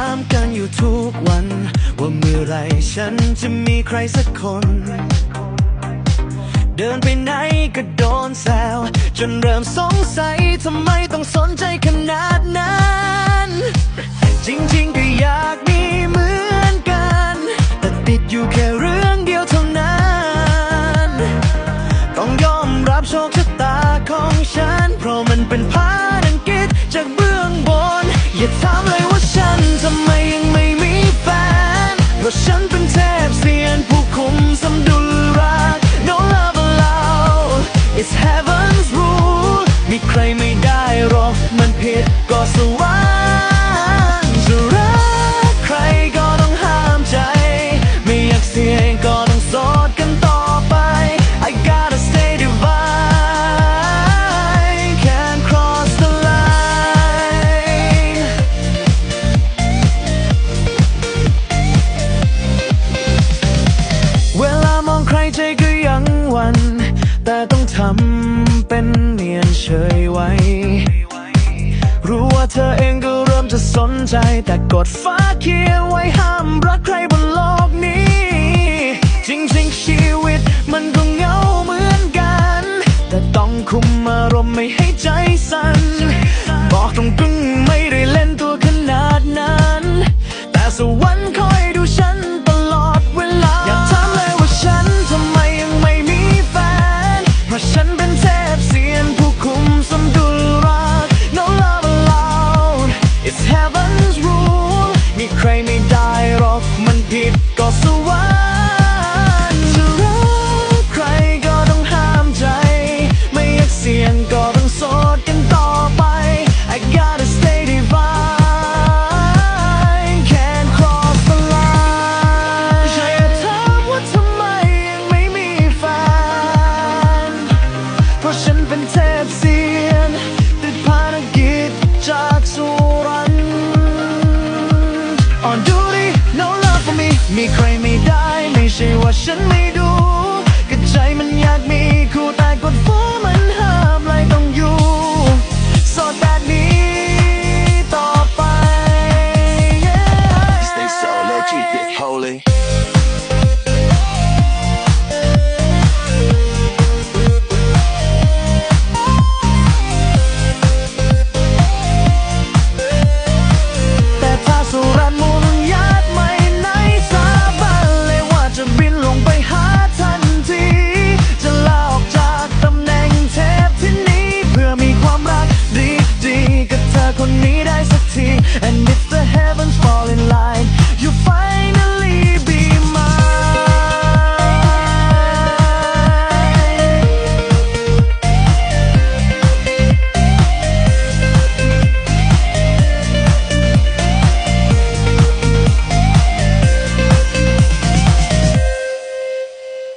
ามกันอยู่ทุกวัน ว่าเมื่อไรฉันจะมีใครสักคน เดินไปไหนก็โดนแซว จนเริ่มสงสัยทำไมต้องสนใจขนาดนั้น จริงๆก็อยากมีเหมือนกัน แต่ติดอยู่แค่เรื่องเดียวเท่านั้น ต้องยอมรับโชคชะตาของฉัน เพราะมันเป็นพา เป็นเนียนเฉยไว้ รู้ว่าเธอเองก็เริ่มจะสนใจ แต่กดฟ้าเขียนไว้ห้ามรักใครบนโลกนี้ จริงๆชีวิตมันก็เหงาเหมือนกัน แต่ต้องคุมอารมณ์ไม่ให้ใจสั่นบอกตรงกึ่ง มีใครไม่ได้ ไม่ใช่ว่าฉันไม่